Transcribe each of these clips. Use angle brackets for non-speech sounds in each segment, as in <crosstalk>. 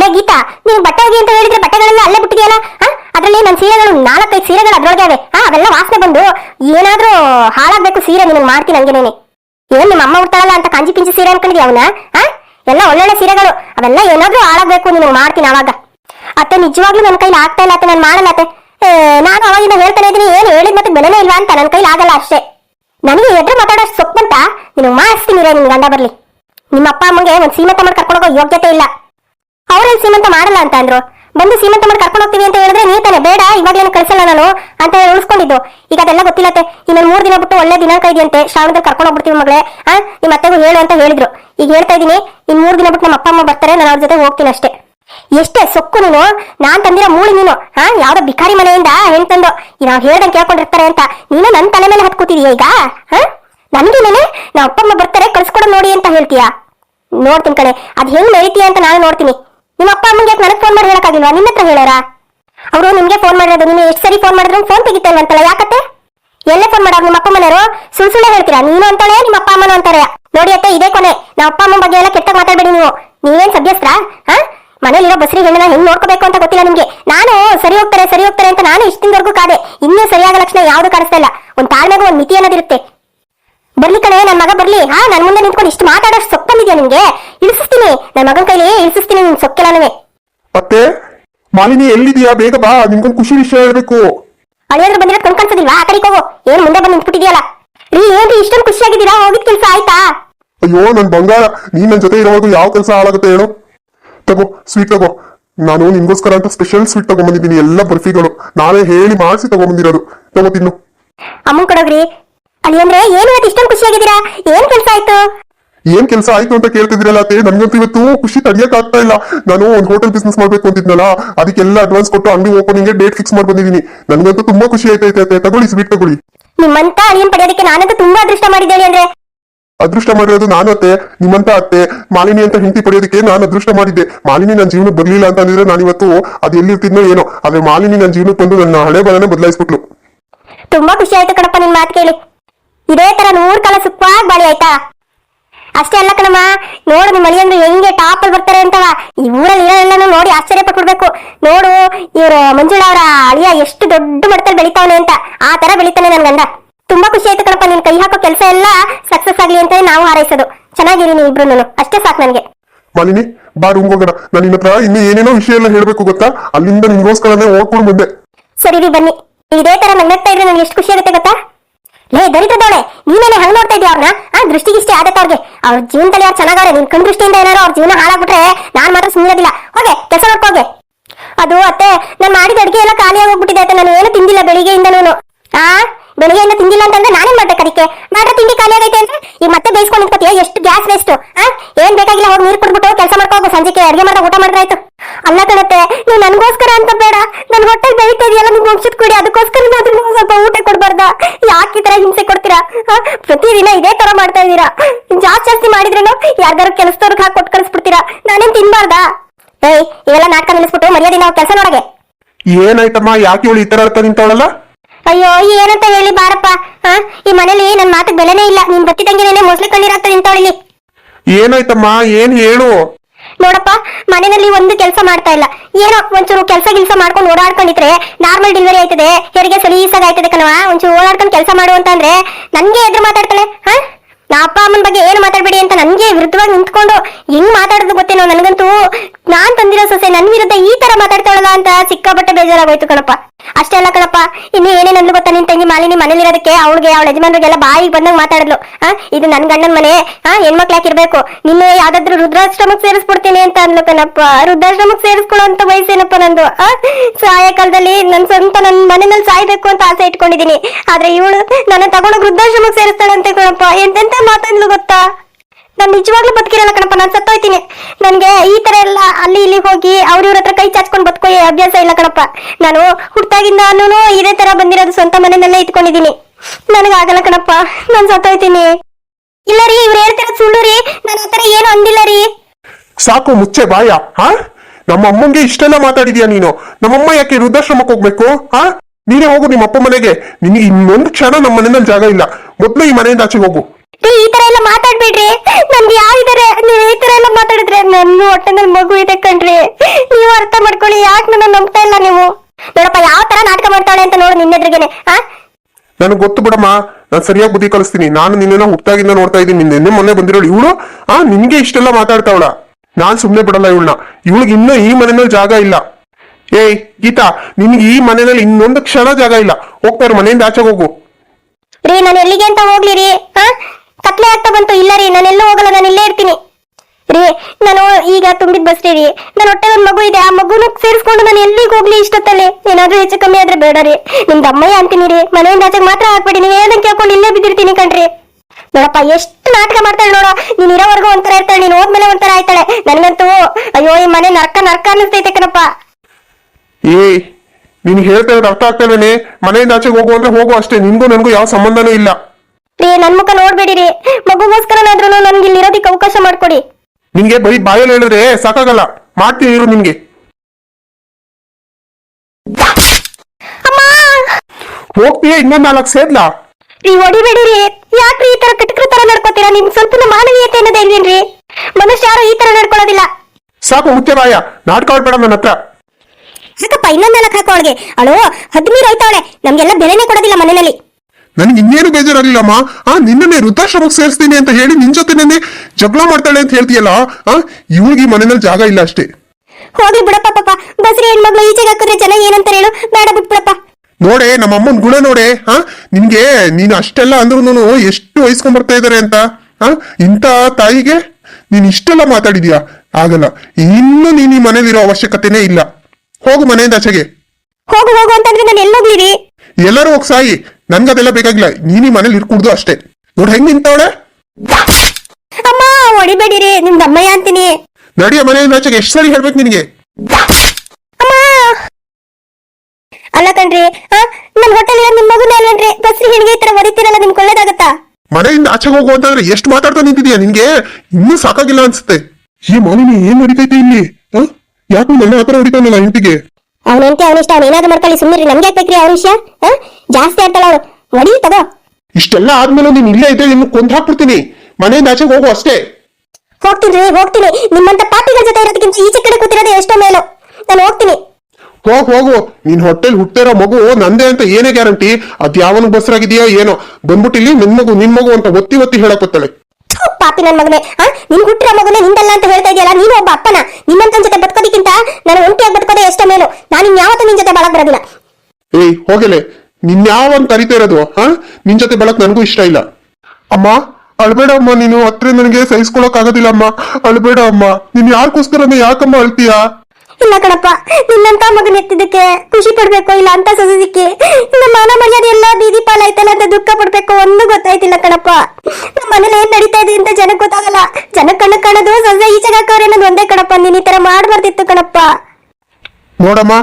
ಲೇ ಗೀತಾ ನೀವು ಬಟ್ಟೆ ಹೋಗಿ ಅಂತ ಹೇಳಿದ್ರೆ ಬಟ್ಟೆಗಳೆಲ್ಲ ಅಲ್ಲೇ ಬಿಟ್ಟಿದೆಯಲ್ಲ? ಅದ್ರಲ್ಲಿ ನನ್ನ ಸೀರೆಗಳು, ನಾಲ್ಕೈದು ಸೀರೆಗಳು ಅದ್ರೊಳಗೆ ಅವೆ ಹಾ, ಅವೆಲ್ಲ ವಾಸನೆ ಬಂದು ಏನಾದ್ರೂ ಹಾಳಾಗ್ಬೇಕು ಸೀರೆ ನಿನಗೆ ಮಾಡ್ತೀನಿ ಹಂಗೆ ನೀನೆ. ಏನ್ ನಿಮ್ಮ ಅಮ್ಮ ಉಡ್ತಾಳಲ್ಲ ಅಂತ ಕಂಜಿ ಪಿಂಚಿ ಸೀರೆ ಅನ್ಕೊಂಡಿದ್ಯಾ ಅವನ? ಹಾ? ಎಲ್ಲ ಒಳ್ಳೊಳ್ಳೆ ಸೀರೆಗಳು. ಅವೆಲ್ಲ ಏನಾದ್ರೂ ಹಾಳಾಗ್ಬೇಕು ನಿನಗೆ ಮಾಡ್ತೀನಿ ಅವಾಗ. ಅತ್ತೆ, ನಿಜವಾಗ್ಲೂ ನನ್ನ ಕೈಲಿ ಆಗ್ತಾ ಇಲ್ಲ ಅತ್ತೆ, ನಾನು ಮಾಡಲ್ಲ ಅತ್ತೆ. ನಾನು ಅವಾಗಿಂದ ಹೇಳ್ತಾನೆ ಇದ್ದೀನಿ, ಏನು ಹೇಳಿದ್ ಮತ್ತೆ ಬೆಲೆನೇ ಇಲ್ವಾ ಅಂತ ನನ್ನ ಕೈಲಿ ಆಗಲ್ಲ ಅಷ್ಟೇ. ನನಗೆ ಎದ್ರು ಮಾತಾಡೋಷ್ಟು ಸೊಪ್ಪಂತ ನೀನು ಮಾಡಿಸ್ತೀನಿ ನಿನ್ನ ನಿನ್ ಗಂಡ ಬರ್ಲಿ. ನಿಮ್ಮ ಅಪ್ಪ ಅಮ್ಮಂಗೆ ಒಂದು ಸೀಮಂತ ಮಾಡಿ ಕರ್ಕೊಂಡೋಗೋ ಯೋಗ್ಯತೆ ಇಲ್ಲ. ಅವ್ರೇನ್ ಸೀಮಂತ ಮಾಡಲ್ಲ ಅಂತ ಅಂದ್ರು. ಬಂದು ಸೀಮಂತ ಮಾಡಿ ಕರ್ಕೊಂಡು ಹೋಗ್ತೀವಿ ಅಂತ ಹೇಳಿದ್ರೆ ನೀ ಬೇಡ ಬೇಡ, ಇವಾಗಲೇನು ಕಳ್ಸಲ್ಲ ನಾನು ಅಂತ ಹೇಳಿ ಉಳಿಸ್ಕೊಂಡಿದ್ದು. ಈಗ ಅದೆಲ್ಲ ಗೊತ್ತಿಲ್ಲತ್ತೆ. ಇನ್ನೊಂದು ಮೂರು ದಿನ ಬಿಟ್ಟು ಒಳ್ಳೆ ದಿನಾಂಕ ಇದೆಯಂತೆ. ಶ್ರಾವಣದಲ್ಲಿ ಕರ್ಕೊಂಡು ಹೋಗ್ಬಿಡ್ತೀವಿ ಮಗಳೇ. ಆ, ನಿಮ್ಮ ಅತ್ತೆಗೂ ಹೇಳು ಅಂತ ಹೇಳಿದ್ರು. ಈಗ ಹೇಳ್ತಾ ಇದ್ದೀನಿ, ಇನ್ ಮೂರು ದಿನ ಬಿಟ್ಟು ನಮ್ಮ ಅಪ್ಪ, ಅಮ್ಮ ಬರ್ತಾರೆ, ನಾನು ಅವ್ರ ಜೊತೆ ಹೋಗ್ತೀನಿ ಅಷ್ಟೇ. ಎಷ್ಟೇ ಸೊಕ್ಕು ನೀನು. ನಾನ್ ತಂದಿರೋ ಮೂಳಿ ನೀನು. ಹಾ ಯಾವ್ದೋ ಬಿಕಾರಿ ಮನೆಯಿಂದ ಹೆಣ್ ತಂದು ನಾವ್ ಹೇಳ್ದಂಗೆ ಕೇಳ್ಕೊಂಡಿರ್ತಾರೆ ಅಂತ. ನೀನು ನನ್ ತಲೆ ಮೇಲೆ ಹತ್ಕೋತಿದೀಯ ಈಗ? ಹಾ? ನನ್ಗೆ ಮೇಲೆ ಅಪ್ಪ, ಅಮ್ಮ ಬರ್ತಾರೆ ಕಳ್ಸ್ಕೊಡೋ ನೋಡಿ ಅಂತ ಹೇಳ್ತೀಯಾ? ನೋಡ್ತೀನಿ ಕಣೆ. ಅದ್ ಹೆಂಗ್ ನಡೀತೀಯ ಅಂತ ನಾನು ನೋಡ್ತೀನಿ. ನಿಮ್ಮ ಅಪ್ಪ ಅಮ್ಮಂಗೆ ನನಗೆ ಫೋನ್ ಮಾಡಿ ಹೇಳಕ್ಕಾಗಿಲ್ವಾ? ನಿನ್ನ ಹತ್ರ ಹೇಳಾರ? ಅವರು ನಿಮ್ಗೆ ಫೋನ್ ಮಾಡಿರೋದು, ನೀನು ಎಷ್ಟು ಸರಿ ಫೋನ್ ಮಾಡಿದ್ರು ಫೋನ್ ತೆಗಿತಲ್ವಂತಲ್ಲ ಯಾಕತ್ತೆ? ಎಲ್ಲೇ ಫೋನ್ ಮಾಡೋರು ನಿಮ್ಮ ಅಪ್ಪ ಮನೆಯವರು ಸುಳ್ ಸುಳ್ಳೆ ಹೇಳ್ತೀರಾ? ನೀನು ಅಂತಾಳೆ, ನಿಮ್ಮ ಅಪ್ಪ ಅಮ್ಮನ ಅಂತಾರೆ. ನೋಡಿ ಅತ್ತೆ, ಇದೇ ಕೊನೆ. ನಾವು ಅಪ್ಪ ಅಮ್ಮ ಬಗ್ಗೆ ಎಲ್ಲ ಕೆಟ್ಟ ಮಾತಾಡ್ಬೇಡಿ ನೀವು. ನೀವೇನ್ ಸದ್ಯಸ್ತ್ರ, ಹಾ? ಮನೇಲಿರೋ ಬಸ್ರಿ ಹೆಣ್ಣನ್ನ ಹೆಂಗ್ ನೋಡ್ಕೋಬೇಕು ಅಂತ ಗೊತ್ತಿಲ್ಲ ನಿಮ್ಗೆ. ನಾನು ಸರಿ ಹೋಗ್ತಾರೆ ಸರಿ ಹೋಗ್ತಾರೆ ಅಂತ ನಾನು ಇಷ್ಟಿನವರೆಗೂ ಕಾದೆ. ಇನ್ನೂ ಸರಿಯಾದ ಲಕ್ಷಣ ಯಾವ್ದು ಕಾಣಿಸ್ತಾ ಇಲ್ಲ. ಒಂದ್ ತಾಳ್ಮೆಗೂ ಒಂದ್ ಮಿತಿ ಅನ್ನೋದಿರುತ್ತೆ. ಬರ್ಲಿ ಕಣೆ ನನ್ ಮಗ ಬರ್ಲಿ. ಹಾ ನನ್ ಮುಂದೆ ನಿಂತ್ಕೊಂಡು ಇಷ್ಟು ಮಾತಾಡೋಷ್ಟು ಸೊಪ್ಪಂದಿದ್ಯಾ ನಿಮ್ಗೆ ಇಳಿಸ್ತೀನಿ ನನ್ ಮಗನ್ ಕೈಲಿ ಇಳಿಸ್ತೀನಿ ನಿನ್ ಸೊಕ್ಕೆಲ್ಲನವೇ ಅತ್ತೆ ಮಾಲಿನಿ ಎಲ್ಲಿದ್ಯಾ? ಬೇಗ ಬಾ ನಿಮ್ಗೊಂದು ಖುಷಿ ವಿಷಯ ಹೇಳ್ಬೇಕು. ಅಳಿಯಾದ್ರೆ ಬಂದಿರೋ ಕಣ್ ಕಾಣಿಸೋದಿಲ್ವಾ? ಆ ಕಡೆಗೆ ಹೋಗು. ಏನ್ ಮುಂದೆ ಬಂದು ನಿಂತ್ಬಿಟ್ಟಿದ್ಯಲ್ಲ. ರೀ ಏನ್ರಿ ಇಷ್ಟೊಂದು ಖುಷಿಯಾಗಿದ್ದೀರಾ? ಹೋಗಿದ್ ಕೆಲ್ಸ ಆಯ್ತಾ? ಅಯ್ಯೋ ನನ್ ಬಂಗಾರ. ನೀನ್ ನನ್ ಜೊತೆ ಇರೋದು ಯಾವ ಕೆಲ್ಸ ಹಾಳಾಗುತ್ತೆ ಹೇಳು. ತಗೋ ಸ್ವೀಟ್ ತಗೋ. ನಾನು ನಿಮ್ಗೋಸ್ಕರ ಅಂತ ಸ್ಪೆಷಲ್ ಸ್ವೀಟ್ ತಗೊಂಬಂದಿದ್ದೀನಿ ಎಲ್ಲ ಬರ್ಫಿಗಳು. ನಾನೇ ಹೇಳಿ ಮಾಡಿಸಿ ತಗೊಂಬಂದಿರೋದು. ತಗೋ ತಿನ್ನು. ಅಮ್ಮನ್ ಕೊಡೋಗ್ರಿ. ಅಲ್ಲಿ ಏನ್ ಇವತ್ತು ಇಷ್ಟೊಂದು ಖುಷಿಯಾಗಿದ್ದೀರಾ? ಏನ್ ಕೆಲಸ ಆಯ್ತು? ಏನ್ ಕೆಲಸ ಆಯ್ತು ಅಂತ ಕೇಳ್ತಿದ್ರಲ್ಲ ಅತ್ತೆ. ನನ್ಗಂತೂ ಇವತ್ತು ಖುಷಿ ತಡಿಯಕ್ ಆಗ್ತಾ ಇಲ್ಲ. ನಾನು ಒಂದ್ ಹೋಟೆಲ್ ಬಿಸ್ನೆಸ್ ಮಾಡ್ಬೇಕು ಅಂತಿದ್ನಲ್ಲ. ಅದಕ್ಕೆಲ್ಲ ಅಡ್ವಾನ್ಸ್ ಕೊಟ್ಟು ಅಂಗಡಿ ಓಪನಿಂಗ್ ಡೇಟ್ ಫಿಕ್ಸ್ ಮಾಡಿ ಬಂದಿದ್ದೀನಿ ನನ್ಗಂತೂ ತುಂಬಾ ಖುಷಿ ಆಯ್ತೈತೆ ಅತ್ತೆ. ತಗೊಳ್ಳಿ ಸ್ವೀಟ್ ತಗೊಳ್ಳಿ. ನಿಮ್ಮಂತ ಅಳಿಯನ್ ಪಡೆಯೋದಕ್ಕೆ ನಾನಂತೂ ತುಂಬಾ ಅದೃಷ್ಟ ಮಾಡಿದ್ದೇನೆ ಅಂದ್ರೆ? ಅದೃಷ್ಟ ಮಾಡಿರೋದು ನಾನು ಅತ್ತೆ. ನಿಮ್ಮಂತ ಅತ್ತೆ. ಮಾಲಿನಿ ಅಂತ ಹೆಂಡತಿ ಪಡೆಯೋದಕ್ಕೆ ನಾನು ಅದೃಷ್ಟ ಮಾಡಿದ್ದೆ. ಮಾಲಿನಿ ನನ್ನ ಜೀವನ ಬರ್ಲಿಲ್ಲ ಅಂತ ಅಂದ್ರೆ ನಾನು ಇವತ್ತು ಅದು ಎಲ್ಲಿರ್ತಿದ್ನೋ ಏನೋ. ಆದ್ರೆ ಮಾಲಿನಿ ನನ್ನ ಜೀವನಕ್ಕೆ ಬಂದು ನನ್ನ ಹಳೆ ಬಲನೆ ಬದಲಾಯಿಸ್ಬಿಟ್ಲು. ತುಂಬಾ ಖುಷಿ ಆಯ್ತು ಕಣಪ್ಪ ನಿನ್ ಮಾತು ಕೇಳಿ. ಇದೇ ತರ ನೂರ್ ಕಾಲ ಸುಖವಾಗಿ ಬಾಳಿ ಆಯ್ತಾ? ಅಷ್ಟೇ ಅಲ್ಲ ಕಣಮ್ಮ ನೋಡು ನಿಮ್ಮ ಮನೆಯಂದ್ರೆ ಹೆಂಗೆ ಟಾಪ್ ಅಲ್ಲಿ ಬರ್ತಾರೆ ಅಂತವ. ಈ ಊರಲ್ಲಿ ಇರೋರೆಲ್ಲನೂ ನೋಡಿ ಆಶ್ಚರ್ಯ ಪಟ್ಬಿಡ್ಬೇಕು. ನೋಡು ಇವ್ರು ಮಂಜುಳ ಅವರ ಅಳಿಯ ಎಷ್ಟು ದೊಡ್ಡ ಮಟ್ಟದಲ್ಲಿ ಬೆಳಿತಾವನೆ ಅಂತ. ಆ ತರ ಬೆಳಿತಾನೆ ನನ್ ಗಂಡ. ತುಂಬಾ ಖುಷಿ ಆಯ್ತು ಕಣಪ್ಪ ನಿನ್ ಕೈ ಹಾಕೋ ಕೆಲಸ ಎಲ್ಲ ಸಕ್ಸಸ್ ಆಗ್ಲಿ ಅಂತ ನಾವು ಹಾರೈಸೋದು. ಚೆನ್ನಾಗಿರಿ ನೀವು ಇಬ್ರು ಅಷ್ಟೇ ಸಾಕು ನನ್ಗೆ. ಮಾಲಿನಿ ಬಾ ರೂಮ್ ಹೋಗೋಣ. ನಾನು ನಿನ್ನ ಹತ್ರ ಇನ್ನು ಏನೇನೋ ವಿಷಯ ಎಲ್ಲ ಹೇಳ್ಬೇಕು ಗೊತ್ತಾ? ಅಲ್ಲಿಂದ ನಿನ್ಗೋಸ್ಕರನೇ ಓದ್ಕೊಂಡು ಬಂದೆ ಸರಿ ರೀ ಬನ್ನಿ. ಇದೇ ತರ ನಗ್ನಗ್ತಾ ಇದ್ರೆ ನನ್ಗೆ ಎಷ್ಟು ಖುಷಿ ಆಗುತ್ತೆ ಗೊತ್ತಾ? ಲೇ, ದರಿದ್ರದವಳೆ, ನೀನೇನೆ ಹಂಗ್ ನೋಡ್ತಾ ಇದೀಯ ಅವ್ರನ್ನ ಆ, ದೃಷ್ಟಿಗಿಷ್ಟೇ ಆದಕ್ಕೆ ಅವ್ರಿಗೆ ಅವ್ರ ಜೀವನದಲ್ಲಿ ಯಾರು ಚೆನ್ನಾಗಾರೆ ನಿನ್ ಕಣ್ ದೃಷ್ಟಿಯಿಂದ ಏನಾರು ಅವ್ರ ಜೀವನ ಹಾಳಾಗ್ಬಿಟ್ರೆ ನಾನ್ ಮಾತ್ರ ಸುಮ್ಮನಿರೋದಿಲ್ಲ ಹೋಗೆ, ಕೆಲಸ ಮಾಡ್ಕೋಗೆ. ಅದು ಅತ್ತೆ, ನಾನ್ ಮಾಡಿದ ಅಡಿಗೆ ಎಲ್ಲ ಖಾಲಿಯಾಗಿ ಹೋಗ್ಬಿಟ್ಟಿದೆ ಅತ್ತೆ. ನಾನು ಏನು ತಿಂದಿಲ್ಲ ನಾನು ಆ, ಬೆಳಿಗ್ಗೆಯಿಂದ ತಿಂದಿಲ್ಲ ಅಂತಂದ್ರೆ ನಾನೇನ್ ಮಾಡ್ಬೇಕು ಅದಕ್ಕೆ? ಮಾತ್ರ ತಿಂಡಿ ಖಾಲಿ ಆಗೈತೆ ಅಂದ್ರೆ ಈಗ ಮತ್ತೆ ಬೇಯಿಸ್ಕೊಂಡು ನಿಂತ್ಕೋತೀಯ? ಎಷ್ಟು ಗ್ಯಾಸ್ ವೇಸ್ಟ್ ಆ, ಏನ್ ಬೇಕಾಗಿಲ್ಲ, ಹೋಗಿ ನೀರು ಕೊಟ್ಬಿಟ್ಟು ಕೆಲಸ ಮಾಡ್ಕೋಗು. ಸಂಜೆಗೆ ಅಡಿಗೆ ಮಾಡ್ತಾ ಊಟ ಮಾಡ್ತಾ ಆಯ್ತು ಅಲ್ಲ ಕಣತ್ತೆ, ನೀವು ನನಗೋಸ್ಕರ ಅಂತ ಬೇಡ. ನನ್ ಹೊಟ್ಟೆ ಬೆಳಿತಾ ಇದೆಯಲ್ಲ, ನಿಮ್ಗೆ ಮುಗಿಸಿದ್ ಕೂಡಿ. ಅದಕ್ಕೋಸ್ಕರ ಏನಾದ್ರೂ ನೀವು ಸ್ವಲ್ಪ ಊಟ ಕೊಡ್ಬಾರ್ದಾ ಯಾಕೆ ಈ ತರ ಹಿಂಸೆ ಕೊಡ್ತೀರಾ? ಪ್ರತಿದಿನ ಇದೇ ತರ ಮಾಡ್ತಾ ಇದೀರಾ ಜಾಸ್ತಿ ಜಾಸ್ತಿ ಮಾಡಿದ್ರೇನು? ಯಾರ್ದಾರು ಕೆಲಸದವ್ರಿಗೆ ಹಾಕಿ ಕೊಟ್ಟು ಕಳಿಸ್ಬಿಡ್ತೀರಾ? ನಾನೇನ್ ತಿನ್ಬಾರ್ದಾ? ಏಯ್ ಇವೆಲ್ಲ ನಾಟಕ ನಿಲ್ಲಿಸ್ಬಿಟ್ಟು ಮರ್ಯಾದೆ ನಾವು ಕೆಲಸ ನೋಡಗೆ ಏನಾಯ್ತಮ್ಮ? ಯಾಕೆ ಇವಳು ಈ ತರ ಅರ್ಥ ನಿಂತವಳಲ್ಲ? ಅಯ್ಯೋ ಏನಂತ ಹೇಳಿ ಬಾರಪ್ಪ. ಹಾ? ಈ ಮನೇಲಿ ನನ್ ಮಾತಿಗೆ ಬೆಲೆನೇ ಇಲ್ಲ. ನೀನ್ ಮೊಸಲಿ ಮೊಸಳೆ ಕಣ್ಣೀರಾಗ್ತದೆ ನಿಂತವಳಿಲಿ ಏನಾಯ್ತಮ್ಮ? ಏನ್ ಹೇಳು? ನೋಡಪ್ಪ, ಮನೆಯಲ್ಲಿ ಒಂದು ಕೆಲಸ ಮಾಡ್ತಾ ಇಲ್ಲ. ಏನೋ ಒಂಚೂರು ಕೆಲಸ ಗಿಲ್ಸ ಮಾಡ್ಕೊಂಡು ಓಡಾಡ್ಕೊಂಡಿದ್ರೆ ನಾರ್ಮಲ್ ಡೆಲಿವರಿ ಆಯ್ತದೆ, ಹೆರಿಗೆ ಸಲೀಸಾಗಿ ಆಯ್ತದೆ ಕಣವ ಒಂಚೂರು ಓಡಾಡ್ಕೊಂಡು ಕೆಲಸ ಮಾಡು ಅಂತ ಅಂದ್ರೆ ನನ್ಗೆ ಎದುರು ಮಾತಾಡ್ತಾಳೆ, ಹಾ? ನಾ ಅಪ್ಪ ಅಮ್ಮನ ಬಗ್ಗೆ ಏನು ಮಾತಾಡ್ಬೇಡಿ ಅಂತ ನನ್ಗೆ ವಿರುದ್ಧವಾಗಿ ನಿಂತ್ಕೊಂಡು ಹೆಂಗ್ ಮಾತಾಡೋದು ಗೊತ್ತೇನೋ ನನಗಂತೂ ನಾನ್ ತಂದಿರೋ ಸೊಸೆ ನನ್ ವಿರುದ್ಧ ಈ ತರ ಮಾತಾಡ್ತಾಳಲ್ಲ ಅಂತ ಸಿಕ್ಕಾಪಟ್ಟೆ ಬೇಜಾರಾಗೋಯ್ತು ಕಣಪ್ಪ. ಅಷ್ಟೇ ಅಲ್ಲ ಕಣಪ್ಪ, ಇನ್ನು ಏನೇನು ಅಂದ್ಲು ಗೊತ್ತಾ ನಿನ್ ತಂಗಿ ಮಾಲಿನಿ ಮನೇಲಿರೋದಕ್ಕೆ? ಅವಳಿಗೆ, ಅವಳ ಯಜಮಾನ್ರಿಗೆಲ್ಲ ಬಾಯಿಗೆ ಬಂದಂಗ್ ಮಾತಾಡಿದ್ಲು. ಹಾ ಇದು ನನ್ ಗಂಡನ ಮನೆ. ಹಾ ಹೆಣ್ಮಕ್ಳು ಯಾಕಿರ್ಬೇಕು ನಿನ್ನೆ ಯಾವ್ದಾದ್ರು ರುದ್ರಾಶ್ರಮಕ್ಕೆ ಸೇರಿಸ್ಬಿಡ್ತೀನಿ ಅಂತ ಅಂದ್ಲು ಕಣಪ್ಪ. ರುದ್ರಾಶ್ರಮಕ್ ಸೇರಿಸ್ಕೊಳ್ಳೋ ಅಂತ ವಯಸ್ಸೇನಪ್ಪ ನಂದು? ಆ ಸಾಯ ಕಾಲದಲ್ಲಿ ನನ್ ಸ್ವಂತ ನನ್ ಮನೆಯಲ್ಲಿ ಸಾಯ್ಬೇಕು ಅಂತ ಆಸೆ ಇಟ್ಕೊಂಡಿದೀನಿ ಆದ್ರೆ ಇವಳು ನನ್ನ ತಗೊಂಡು ವೃದ್ಧಾಶ್ರಮಕ್ಕೆ ಸೇರಿಸ್ತಾಳಂತೆ ಕಣಪ್ಪ. ಎಂತೆಂತ ಮಾತಾಡ್ಲು ಗೊತ್ತಾ? ನಾನ್ ನಿಜವಾಗ್ಲೂ ಬದುಕಿರಲ್ಲ ಕಣಪ್ಪ, ನಾನು ಸತ್ತೋಯ್ತೀನಿ. ನನಗೆ ಈ ತರ ಎಲ್ಲ ಅಲ್ಲಿ ಇಲ್ಲಿ ಹೋಗಿ ಅವ್ರಿವ್ರ ಹತ್ರ ಕೈ ಚಾಚ್ಕೊಂಡು ಬದುಕೋ ಅಭ್ಯಾಸ ಇಲ್ಲ ಕಣಪ್ಪ. ನಾನು ಹುಟ್ಟಾಗಿಂದ ಇದೇ ತರ ಬಂದಿರೋದು ಸ್ವಂತ ಮನೆಯಲ್ಲೇ ಇಟ್ಕೊಂಡಿದೀನಿ ನನಗಾಗಲ್ಲ ಕಣಪ್ಪ, ನಾನು ಸತ್ತೋಯ್ತೀನಿ. ಇಲ್ಲ ರೀ, ಇವ್ರು ಹೇಳ್ತಿರೋದು ಸುಳ್ಳು ರೀ. ನಾನು ಆತರ ಏನು ಅಂದಿಲ್ಲ ರೀ. ಸಾಕು ಮುಚ್ಚೆ ಬಾಯ, ಹಾ? ನಮ್ಮ ಅಮ್ಮಂಗೆ ಇಷ್ಟೆಲ್ಲ ಮಾತಾಡಿದ್ಯಾ ನೀನು? ನಮ್ಮಮ್ಮ ಯಾಕೆ ವೃದ್ಧಾಶ್ರಮಕ್ಕೆ ಹೋಗ್ಬೇಕು, ಹಾ? ನೀನೇ ಹೋಗು ನಿಮ್ಮ ಅಪ್ಪ ಮನೆಗೆ. ನಿನಗೆ ಇನ್ನೊಂದು ಕ್ಷಣ ನಮ್ಮ ಮನೆಯಲ್ಲಿ ಜಾಗ ಇಲ್ಲ. ಮೊದ್ಲು ಈ ಮನೆಯಿಂದ ಆಚೆ ಹೋಗು. ಈ ತರ ಎಲ್ಲ ಮಾತಾಡ್ಬೇಡ್ರಿ. ನಮ್ಗೆ ಯಾರಿದ್ದಾರೆ ನೀವ್ ಈ ತರ ಎಲ್ಲ ಮಾತಾಡಿದ್ರೆ ನನ್ನ ಹೊಟ್ಟೆನಲ್ಲಿ ಮಗು ಇದೆ ಕಣ್ರಿ. ನೀವು ಅರ್ಥ ಮಾಡ್ಕೊಳ್ಳಿ, ಯಾಕೆ ನನ್ನ ನಂಬ್ತಾ ಇಲ್ಲ ನೀವು? ನೋಡಪ್ಪ, ಯಾವ ತರ ನಾಟಕ ಮಾಡ್ತಾಳೆ ಅಂತ ನೋಡು ನಿನ್ನೆದ್ರಿಗೆನೆ ಆ? ನನಗೆ ಗೊತ್ತು ಬಿಡಮ್ಮ, ನಾನು ಸರಿಯಾಗಿ ಬುದ್ಧಿ ಕಲಿಸ್ತೀನಿ. ನಾನು ನಿನ್ನ ಹುಟ್ಟಾಗಿಂದ ನೋಡ್ತಾ ಇದ್ದೀನಿ. ನಿನ್ನೆ ಮೊನ್ನೆ ಬಂದಿರೋಳು. ಇವಳು, ಆ, ನಿನ್ಗೆ ಇಷ್ಟೆಲ್ಲ ಮಾತಾಡ್ತಾವಳ. ನಾನ್ ಸುಮ್ಮನೆ ಬಿಡಲ್ಲ ಇವಳನ್ನ. ಇವಳಿಗೆ ಇನ್ನೂ ಈ ಮನೆನಲ್ಲಿ ಜಾಗ ಇಲ್ಲ. ಏಯ್, ಗೀತಾ, ನಿನ್ಗೆ ಈ ಮನೆಯಲ್ಲಿ ಇನ್ನೊಂದು ಕ್ಷಣ ಜಾಗ ಇಲ್ಲ. ಹೋಗ್ತಾರೆ ಮನೆಯಿಂದ ಆಚೆ ಹೋಗು. ರೀ, ನಾನು ಎಲ್ಲಿಗೆ ಅಂತ ಹೋಗ್ಲಿ ರೀ? ಹಾ? ಕತ್ಲೆ ಆಗ್ತಾ ಬಂತು. ಇಲ್ಲ ರೀ, ನಾನು ಎಲ್ಲೂ ಹೋಗಲ್ಲ, ನಾನು ಇಲ್ಲೇ ಇರ್ತೀನಿ. ರೀ, ನಾನು ಈಗ ತುಂಬಿದ್ ಬಸ್ ರೀ ನಾನು ಹೊಟ್ಟೆ ಒಂದು ಮಗು ಇದೆ. ಆ ಮಗುನು ಸೇರಿಸ್ಕೊಂಡು ನಾನು ಎಲ್ಲಿಗೆ ಹೋಗ್ಲಿ ಇಷ್ಟೊತ್ತಲ್ಲಿ? ಏನಾದ್ರೂ ಹೆಚ್ಚು ಕಮ್ಮಿ ಆದ್ರೆ ಬೇಡ ರೀ. ನಿಮ್ದು ಅಮ್ಮಯ್ಯ ಅಂತೀನಿ ರೀ. ಮನೆಯಿಂದ ಆಚೆಗೆ ಮಾತ್ರ ಹಾಕ್ಬೇಡಿ ನೀವು ಏನಂತ ಕೇಳ್ಕೊಂಡು ಇಲ್ಲೇ ಬಿದ್ದಿರ್ತೀನಿ ಕಣ್ರಿ. ನೋಡಪ್ಪ, ಎಷ್ಟು ನಾಟಕ ಮಾಡ್ತಾಳೆ ನೋಡು. ನೀನ್ ಇರೋವರೆಗೂ ಒಂಥರ ಇರ್ತಾಳೆ, ನೀನ್ ಹೋದ್ಮೇಲೆ ಒಂಥರ ಆಯ್ತಾಳೆ. ನನಗಂತೂ, ಅಯ್ಯೋ, ಈ ಮನೆ ನರ್ಕ ನರ್ಕ ಅನ್ನಿಸ್ತೈತೆ ಕಣಪ್ಪ. ಏಯ್ ನಿನ್ಗೆ ಹೇಳ್ತಾ ಇರೋದು ಅರ್ಥ ಆಗ್ತಾ ಇಲ್ವೇನೆ? ಮನೆಯಿಂದ ಆಚೆಗೆ ಹೋಗು ಅಂದ್ರೆ ಹೋಗು ಅಷ್ಟೇ. ನಿನ್ಗೂ ನನಗೂ ಯಾವ ಸಂಬಂಧನೂ ಇಲ್ಲ. ರೀ ನನ್ ಮುಖ ನೋಡ್ಬೇಡಿ ರೀ ಮಗುಗೋಸ್ಕರನಾದ್ರೂ ನನ್ಗೆ ಇಲ್ಲಿ ಇರೋದಕ್ಕೆ ಅವಕಾಶ ಮಾಡ್ಕೊಡಿ. ನಿನ್ಗೆ ಬರೀ ಬಾಯಲ್ಲಿ ಹೇಳಿದ್ರೆ ಸಾಕಾಗಲ್ಲ. ಮಾಡ್ತೀನಿ ಇರು ನಿನ್ಗೆ. ಅಮ್ಮ! ಹೋಗ್ತೀಯ ಇನ್ನೊಂದ್ ನಾಲ್ಕು ಸೇದ್ಲಾ? ರೀ ಹೊಡಿಬೇಡಿ ರೀ ಯಾಕ್ರಿ ಈ ತರ ಕಟಕರ ತರ ನಡ್ಕೋತೀರಾ? ನಿಮ್ ಸ್ವಲ್ಪ ಮಾನವೀಯತೆ ಅನ್ನೋದೇ ಇಲ್ವೇನ್ರಿ? ಮನುಷ್ಯ ಯಾರು ಈ ತರ ನಡ್ಕೊಳ್ಳೋದಿಲ್ಲ. ಸಾಕು ಮುಖ್ಯ ಬಾಯ. ನಾಟಕ ಆಡ್ಬೇಡ ನನ್ನ ಹತ್ರ ಯಾಕಪ್ಪ ಇನ್ನೊಂದ್ ನಾಲ್ಕು ಹಾಕೋ ಅವಳಿಗೆ. ಅವಳು ಹದಿಮೀರು ಹೋಯ್ತಾವಳೆ ನಮ್ಗೆಲ್ಲ ಬೆಲೆನೇ ಕೊಡೋದಿಲ್ಲ ಮನೆಯಲ್ಲಿ. ನನಗೆ ಇನ್ನೇನು ಬೇಜಾರಾಗ್ಲಿಲ್ಲಮ್ಮ? ಆ ನಿನ್ನನ್ನೇ ವೃದ್ಧಾಶ್ರಮಕ್ಕೆ ಸೇರಿಸ್ತೀನಿ ಅಂತ ಹೇಳಿ ನಿನ್ ಜೊತೆನೇ ಜಗಳ ಮಾಡ್ತಾಳೆ ಅಂತ ಹೇಳ್ತೀಯಲ್ಲ ಆ ಇವಳಿಗೆ ಈ ಮನೆಯಲ್ಲಿ ಜಾಗ ಇಲ್ಲ ಅಷ್ಟೇ. ಹೋಗ್ಲಿ ಬಿಡಪ್ಪ ಪಾಪ. ಬಸ್ರಿ ಹೆಣ್ಮಗ್ಳು ಈಚೆಗೆ ಹಾಕಿದ್ರೆ ಜನ ಏನಂತಾರೆ ಹೇಳು? ಬೇಡ ಬಿಟ್ಬಿಡಪ್ಪ ನೋಡೆ ನಮ್ಮ ಅಮ್ಮನ ಗುಣ ನೋಡೆ ಹಾ ನಿನ್ಗೆ ನೀನು ಅಷ್ಟೆಲ್ಲ ಅಂದ್ರೂನು ಎಷ್ಟು ವಹಿಸ್ಕೊಂಡ್ ಬರ್ತಾ ಇದಾರೆ ಅಂತ ಹಾ ಇಂತ ತಾಯಿಗೆ ನೀನ್ ಇಷ್ಟೆಲ್ಲ ಮಾತಾಡಿದ್ಯಾ? ಆಗಲ್ಲ. ಇನ್ನು ನೀನ್ ಈ ಮನೇಲಿರೋ ಅವಶ್ಯಕತೆನೇ ಇಲ್ಲ. ಹೋಗು ಮನೆಯಿಂದ ಆಚೆಗೆ. ಹೋಗು ಹೋಗು ಅಂತಂದ್ರೆ ನಾನು ಎಲ್ಲ ರೀ ಎಲ್ಲರೂ ಹೋಗ್ ಸಾಯಿ ನನ್ಗದೆಲ್ಲ ಬೇಕಾಗಿಲ್ಲ. ನೀನಿ ಮನೇಲಿ ಇರ್ಕೂಡ್ದು ಅಷ್ಟೇ. ನೋಡ್ ಹೆಂಗ್ ನಿಂತವಳೆ? ಅಮ್ಮ ಹೊಡಿಬೇಡಿ ರೀ ನಿಮ್ದು ಅಮ್ಮಯ್ಯ ಅಂತೀನಿ. ನಡಿಯ ಮನೆಯಿಂದ ಆಚೆಗೆ. ಎಷ್ಟು ಸರಿ ಹೇಳ್ಬೇಕು ನಿನಗೆ? ಅಮ್ಮ! ಅಲ್ಲ ಕಣ್ರಿ ನನ್ ಹೋಟೆಲ್ ನಿಮ್ ಮಗುನೇ ಅಲ್ವೇನ್ರಿ? ಬಸ್ರಿ ಹಿಡಿಗೆ ಈ ತರ ಹೊಡಿತೀರಲ್ಲ ನಿಮ್ಗೆ ಒಳ್ಳೇದಾಗತ್ತಾ? ಮನೆಯಿಂದ ಆಚೆಗೆ ಹೋಗು ಅಂತಂದ್ರೆ ಎಷ್ಟು ಮಾತಾಡ್ತಾ ನಿಂತಿದ್ಯಾ ನಿನ್ಗೆ? ಇನ್ನೂ ಸಾಕಾಗಿಲ್ಲ ಅನ್ಸುತ್ತೆ. ಈ ಮಾಲಿನಿ ಏನ್ ನಡೀತೈತೆ ಇಲ್ಲಿ? ಯಾಕೆ ನನ್ನ ಹತ್ರ ಹೊಡಿತಾನಲ್ಲ ಇಂಟಿಗೆ ಅವನಂತೆ ಅವನಿಷ್ಟ ಅವ್ನ ಏನಾದ್ರು ಮಾಡ್ಕೊಳ್ಳಿ ಸುಮ್ಮನೆ ನಮ್ಗೆ ಯಾಕೆ ಬೇಕ್ರಿ ಅವ್ರ ವಿಷಯ ಜಾಸ್ತಿ ಆಡ್ತಾಳ ಅವಳು. ತಗೋ. ಇಷ್ಟೆಲ್ಲ ಆದ್ಮೇಲೆ ನೀನ್ ಇಲ್ಲೇ ಇದ್ರೆ ನಿನ್ನ ಕೊಂದ್ ಹಾಕ್ಬಿಡ್ತೀನಿ. ಮನೆಯಿಂದ ಆಚೆಗೆ ಹೋಗು ಅಷ್ಟೇ. ಹೋಗ್ತೀನಿ ಹೋಗ್ತೀನಿ. ನಿಮ್ಮಂತ ಪಾಪಿಗಳ ಜೊತೆ ಇರೋದಕ್ಕಿಂತ ಈಚೆ ಕಡೆ ಕೂತಿರೋದೇ ಎಷ್ಟೋ ಮೇಲು. ನಾನು ಹೋಗ್ತೀನಿ. ಹೋಗ್ ಹೋಗು. ನೀನ್ ಹೊಟ್ಟೆಲ್ ಹುಟ್ಟಿರೋ ಮಗು ನಂದೇ ಅಂತ ಏನೇ ಗ್ಯಾರಂಟಿ? ಅದ್ ಯಾವನಿಗೆ ಬಸ್ರಾಗಿದೆಯೋ ಏನೋ? ಬಂದ್ಬಿಟ್ಟು ಇಲ್ಲಿ ನಿನ್ ಮಗು ನಿನ್ ಮಗು ಅಂತ ಒತ್ತಿ ಒತ್ತಿ ಹೇಳಕ್ ಪಾಪಿ ನನ್ನ ಮಗನೇ. ಆ? ನಿನ್ ಹುಟ್ಟಿರೋ ಮಗನೇ ನಿಂದಲ್ಲ ಅಂತ ಹೇಳ್ತಾ ಇದೆಯಲ್ಲ, ನೀನು ಒಬ್ಬ ಅಪ್ಪನ. ನಿಮ್ಮಂತನ ಜೊತೆ ಬದುಕೋದಕ್ಕಿಂತ ನಾನು ಒಂಟಿಯಾಗಿ ಬದುಕೋದೇ ಎಷ್ಟೇ ಮೇಲು. ನಾನು ಇನ್ಯಾವತ್ತೂ ನಿನ್ ಜೊತೆ ಬಾಳಕ್ ಬರೋದಿಲ್ಲ. ಏಯ್, ಹೋಗಲೆ. ನಿನ್ಯಾವ ಯಾವನ್ ಕರಿತಾ ಇರೋದು ಹಾ ನಿನ್ ಜೊತೆ ಬೆಳಕ್ ನನಗೂ ಇಷ್ಟ ಇಲ್ಲ. ಅಮ್ಮ, ಅಳ್ಬೇಡ ಅಮ್ಮ, ನೀನು ಹತ್ರ ನನಗೆ ಸಹಿಸ್ಕೊಳಕ್ ಆಗೋದಿಲ್ಲ ಅಮ್ಮ. ಅಳ್ಬೇಡ ಅಮ್ಮ. ನೀನ್ ಯಾರಿಗೋಸ್ಕರ ಯಾಕಮ್ಮ ಅಳ್ತೀಯಾ? ಇಲ್ಲ ಕಣಪ್ಪ, ನಿನ್ನಂತ ಮಗನ ಎತ್ತಿದ್ದಕ್ಕೆ ಖುಷಿ ಪಡ್ಬೇಕು ಇಲ್ಲ ಅಂತ ಸಸಿಕ್ಕೆ ನಮ್ಮ ಮಾನ ಮರ್ಯಾದೆ ಎಲ್ಲ ಬೀದಿ ಪಾಲಾಯ್ತಲ್ಲ ಅಂತ ದುಃಖ ಪಡ್ಬೇಕು ಒಂದು ಗೊತ್ತಾಯ್ತಿಲ್ಲ ಕಣಪ್ಪ. ನಮ್ಮ ಮನೇಲಿ ಏನ್ ನಡೀತಾ ಇದೆ ಅಂತ ಜನಕ್ಕೆ ಗೊತ್ತಾಗಲ್ಲ. ಜನಕ್ಕೆ ಕಣ್ಣು ಕಾಣೋದು ಸೊಸೆ ಈಚೆಗೆ ಹಾಕೋರೆ ಅನ್ನೋದು ಒಂದೇ ಕಣಪ್ಪ, ನೀನ್ ಈ ತರ ಮಾಡ್ಬಾರ್ದಿತ್ತು ಕಣಪ್ಪ. ನೋಡಮ್ಮ,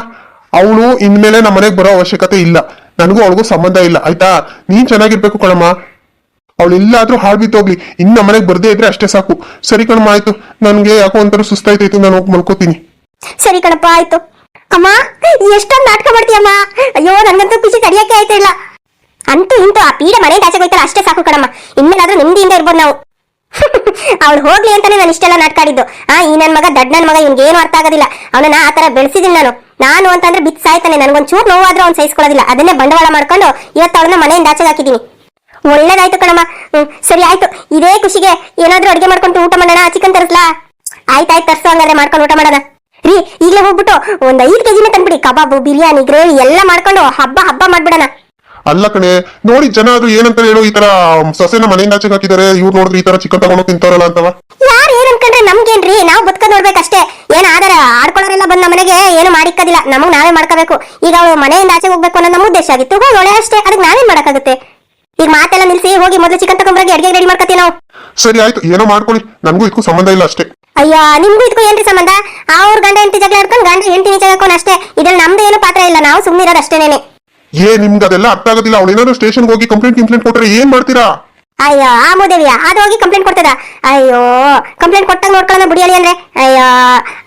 ಅವಳು ಇನ್ಮೇಲೆ ನಮ್ಮ ಮನೆಗೆ ಬರೋ ಅವಶ್ಯಕತೆ ಇಲ್ಲ. ನನಗೂ ಅವಳಿಗೂ ಸಂಬಂಧ ಇಲ್ಲ, ಆಯ್ತಾ? ನೀನ್ ಚೆನ್ನಾಗಿರ್ಬೇಕು ಕಣಮ್ಮ. ಅವಳು ಎಲ್ಲಾದ್ರೂ ಬಿತ್ತೋಗ್ಲಿ ಇನ್ನು ಮನೆಗೆ ಬರ್ದೇ ಇದ್ರೆ ಅಷ್ಟೇ ಸಾಕು. ಸರಿ ಕಣಮ್ಮ, ಆಯ್ತು. ನನ್ಗೆ ಯಾಕೋ ಒಂಥರ ಸುಸ್ತಾಯ್ತೈತು, ನಾನು ಹೋಗಿ ಮಲ್ಕೋತೀನಿ. ಸರಿ ಕಣಪ್ಪ, ಆಯ್ತು. ಅಮ್ಮ, ಎಷ್ಟೊಂದು ನಾಟಕ ಮಾಡ್ತೀಯಮ್ಮ ಅಯ್ಯೋ, ನನ್ಗಂತೂ ಖುಷಿ ತಡಿಯಕ್ಕೆ ಆಯ್ತಾ ಇಲ್ಲ. ಅಂತೂ ಇಂತೂ ಆ ಪೀಡೆ ಮನೆ ಆಚೆ ಹೋಯ್ತಲ್ಲ, ಅಷ್ಟೇ ಸಾಕು ಕಣಮ್ಮ. ಇನ್ಮೇಲಾದ್ರೂ ನೆಮ್ಮದಿಯಿಂದ ಇರ್ಬೋದು ನಾವು. <laughs> ಅವಳು ಹೋಗ್ಲಿ ಅಂತಾನೆ ನಾನು ಇಷ್ಟೆಲ್ಲ ನಾಟ್ಕಾಡಿದ್ದು ಆ, ಈ ನನ್ ಮಗ ದಡ್ ನನ್ ಮಗ, ಇವ್ನಿಗೆ ಏನು ಅರ್ಥ ಆಗೋದಿಲ್ಲ. ಅವನನ್ನ ಆ ತರ ಬೆಳೆಸಿದೀನಿ ನಾನು. ನಾನು ಅಂತಂದ್ರೆ ಬಿತ್ ಸಾಯ್ತಾನೆ. ನನ್ಗೊಂದ್ ಚೂರು ನೋವಾದ್ರೂ ಅವ್ನು ಸಹಿಸ್ಕೊಳ್ಳೋದಿಲ್ಲ. ಅದನ್ನೇ ಬಂಡವಾಳ ಮಾಡ್ಕೊಂಡು ಇವತ್ತು ಅವಳನ್ನ ಮನೆಯಿಂದ ಆಚೆಗೆ ಹಾಕಿದೀನಿ ಒಳ್ಳೇದಾಯ್ತು ಕಣಮ್ಮ. ಹ್ಮ್, ಸರಿ, ಆಯ್ತು. ಇದೇ ಖುಷಿಗೆ ಏನಾದ್ರೂ ಅಡಿಗೆ ಮಾಡ್ಕೊಂಡು ಊಟ ಮಾಡೋಣ, ಚಿಕನ್ ತರಿಸ್ಲಾ? ಆಯ್ತಾಯ್ತು, ತರ್ಸು, ಹಂಗಾದ್ರೆ ಮಾಡ್ಕೊಂಡು ಊಟ ಮಾಡೋಣ. ರೀ ಈಗಲೇ ಹೋಗ್ಬಿಟ್ಟು ಒಂದ್ ಐದು ಕೆಜಿನ ತಂದ್ಬಿಡಿ. ಕಬಾಬು ಬಿರಿಯಾನಿ ಗ್ರೇವಿ ಎಲ್ಲ ಮಾಡ್ಕೊಂಡು ಹಬ್ಬ ಹಬ್ಬ ಮಾಡ್ಬಿಡೋಣ. ಅಲ್ಲ ಕಣೆ ನೋಡಿ ಜನ ಅದು ಏನಂತ ಹೇಳು ಈ ತರ ಸೊಸೆನ ಮನೆಯಿಂದ ಆಚೆ ಹಾಕಿದ್ದಾರೆ ಇವ್ರು ನೋಡಿದ್ರೆ ಈ ತರ ಚಿಕನ್ ತಗೊಂಡು ತಿಂತಾರಲ್ಲ ಅಂತವ. ಯಾರು ಏನ್ ಅನ್ಕೊಂಡ್ರೆ ನಮ್ಗೇನ್ರಿ ನಾವು ಬದುಕ ನೋಡ್ಬೇಕಷ್ಟೇ. ಏನ್ ಆಧಾರ ಆಡ್ಕೊಳ್ಳೋರೆಲ್ಲ ಬಂದ್ ಮನೆಗೆ ಏನು ಮಾಡಿಕ್ಕದಿಲ್ಲ. ನಮಗ್ ನಾವೇ ಮಾಡ್ಕೋಬೇಕು. ಈಗ ಅವ್ರು ಮನೆಯಿಂದ ಆಚೆ ಹೋಗ್ಬೇಕು ಅನ್ನೋ ನಮ್ಮ ಉದ್ದೇಶ ಆಗಿತ್ತು. ಹೋಗೋಳೆ ಅಷ್ಟೇ ಅದಕ್ಕೆ ನಾವೇನ್ ಮಾಡಕ್ಕಾಗುತ್ತೆ? ಈಗ ಮಾತೆಲ್ಲ ನಿಲ್ಸಿ ಹೋಗಿ ಮೊದಲು ಚಿಕನ್ ತಗೊಂಡ್ರಿಗೆ ಅಡಿಗೆ ರೆಡಿ ಮಾಡ್ಕೊತೀವಿ ನಾವು. ಸರಿ ಆಯ್ತು. ಏನೋ ಮಾಡ್ಕೊಳ್ಳಿ. ನನಗೂ ಇದಕ್ಕೂ ಸಂಬಂಧ ಇಲ್ಲ ಅಷ್ಟೇ. ಅಯ್ಯೋ ನಿಮ್ಗೂ ಇದಕ್ಕೂ ಏನ್ರಿ ಸಂಬಂಧ? ಆ ಅವ್ರ ಗಂಡ ಹೆಂಡತಿ ಜಗಳ ಆಡ್ಕೊಂಡು ಗಂಡ ಹೆಂಡತಿ ನಿಜ ಹಾಕೊಂಡು ಅಷ್ಟೇ. ಇದ್ರಲ್ಲಿ ನಮ್ದು ಏನು ಪಾತ್ರ ಇಲ್ಲ. ನಾವು ಸುಮ್ಮನಿರೋದು ಅಷ್ಟೇನೆ ಏ ನಿಮ್ಗೆ ಅದೆಲ್ಲ ಅರ್ಥ ಆಗೋದಿಲ್ಲ. ಅವಳು ಏನಾದ್ರು ಸ್ಟೇಷನ್ಗೆ ಹೋಗಿ ಕಂಪ್ಲೇಂಟ್ ಕಂಪ್ಲೇಂಟ್ ಕೊಟ್ರೆ ಏನ್ ಮಾಡ್ತೀರಾ? ಅಯ್ಯೋ ಆ ಮೋದೇವಿಯ ಅದು ಹೋಗಿ ಕಂಪ್ಲೇಂಟ್ ಕೊಡ್ತದ. ಅಯ್ಯೋ ಕಂಪ್ಲೇಂಟ್ ಕೊಟ್ಟಾಗ ನೋಡ್ಕೊಳ್ಳೋಣ ಬುಡಿಯಲಿ ಅಂದ್ರೆ. ಅಯ್ಯೋ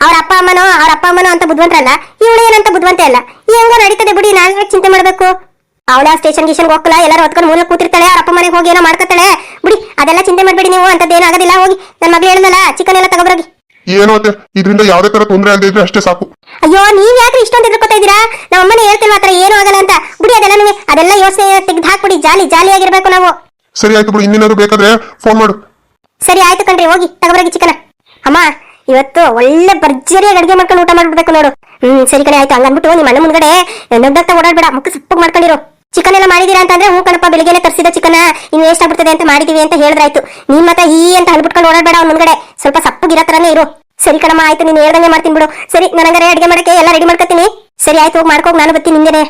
ಅವ್ರ ಅಪ್ಪ ಅಮ್ಮನೋ ಅವ್ರ ಅಪ್ಪ ಅಮ್ಮನೋ ಅಂತ ಬುದ್ಧಿವಂತರಲ್ಲ ಇವಳು ಏನಂತ ಬುದ್ಧಿವಂತ ಅಲ್ಲ. ಹೆಂಗ ನಡೀತದೆ ಬಿಡಿ ನಾನು ಚಿಂತೆ ಮಾಡ್ಬೇಕು? ಅವಳ ಸ್ಟೇಷನ್ ಗಿಷನ್ ಹೋಗಲ್ಲ ಎಲ್ಲರೂ ಹೊತ್ಕೊಂಡು ಮೂಲ ಕೂತಿರ್ತಾಳೆ ಅವ್ರ ಅಪ್ಪ ಮನೆಗೆ ಹೋಗಿ ಏನೋ ಮಾಡ್ಕೊತಾಳೆ. ಬಿಡಿ ಅದೆಲ್ಲ ಚಿಂತೆ ಮಾಡ್ಬೇಡಿ ನೀವು ಅಂತದ್ದೇನು ಆಗೋದಿಲ್ಲ ಹೋಗಿ. ನನ್ನ ಮಗಳು ಹೇಳಿದ್ನಲ್ಲ ಚಿಕನ್ ಎಲ್ಲ ತಗೊಬರೋಗಿ. ಏನೋ ಅತ್ತೆ ಇದರಿಂದ ಯಾವ್ದೇ ತರ ತೊಂದರೆ ಅಂತ ಇದ್ರೆ ಅಷ್ಟೇ ಸಾಕು. ಅಯ್ಯೋ ನೀವ್ ಯಾಕೆ ಇಷ್ಟೊಂದು ಹೆದರ್ಕೋತಾ ಇದ್ದೀರಾ? ನಮ್ಮ ಅಮ್ಮನೇ ಹೇಳ್ತಿಲ್ವಾ ಆತರ ಏನೂ ಆಗಲ್ಲ ಅಂತ. ಬಿಡಿ ಅದೆಲ್ಲ ಅದೆಲ್ಲ ಯೋಚನೆ ತೆಗೆದು ಹಾಕ್ಬಿಡಿ ಜಾಲಿ ಜಾಲಿಯಾಗಿರ್ಬೇಕು ನಾವು. ಸರಿ ಆಯ್ತು ಬಿಡು ಇನ್ನೇನಾದ್ರು ಬೇಕಾದ್ರೆ ಫೋನ್ ಮಾಡು. ಸರಿ ಆಯ್ತು ಕಣ್ರಿ ಹೋಗಿ ತಗೊಬರಗಿ ಚಿಕನ ಅಮ್ಮ ಇವತ್ತು ಒಳ್ಳೆ ಭರ್ಜರಿಯಾಗಿ ಅಡುಗೆ ಮಾಡ್ಕೊಂಡು ಊಟ ಮಾಡ್ಬಿಡ್ಬೇಕು ನೋಡು. ಹ್ಮ್ ಸರಿ ಕಣೆ ಆಯ್ತು ಹಂಗನ್ಬಿಟ್ಟು ನಿಮ್ಮ ಅಣ್ಣ ಮುಂದ್ಗಡೆ ನಗ್ನಗ್ತಾ ಓಡಾಡ್ಬೇಡ ಮುಖ ಸಪ್ಪಗೆ ಮಾಡ್ಕೊಂಡಿರು. ಚಿಕನ್ ಎಲ್ಲ ಮಾಡಿದೀರಾ ಅಂತಂದ್ರೆ ಹೂ ಕಣಪ್ಪ, ಬೆಳಿಗ್ಗೆನೆ ತರಿಸಿದ ಚಿಕನ್, ಇನ್ನು ವೇಸ್ಟ್ ಆಗ್ಬಿಡ್ತದೆ ಅಂತ ಮಾಡಿದೀವಿ ಅಂತ ಹೇಳಿದ್ರಾಯ್ತು. ನೀನ್ ಮತ್ತೆ ಈ ಅಂತ ಹಲ್ಬಿಟ್ಕೊಂಡು ಓಡಾಡಬೇಡ ಅವ್ನ ಮುಂದ್ಗಡೆ. ಸ್ವಲ್ಪ ಸಪ್ಪಗಿರೋ ತರನೇ ಇರು. ಸರಿ ಕಣಮ್ಮ, ಆಯ್ತು, ನೀನ್ ಹೇಳ್ದಂಗೆ ಮಾಡ್ತೀನಿ ಬಿಡು. ಸರಿ ನನಗರೆ ಅಡಿಗೆ ಮಾಡಕ್ಕೆ ಎಲ್ಲ ರೆಡಿ ಮಾಡ್ಕೊತೀನಿ. ಸರಿ, ಆಯ್ತು, ಹೋಗಿ ಮಾಡ್ಕೋಗಿ ನಾನು ಬರ್ತೀನಿ ನಿಂದೇನೆ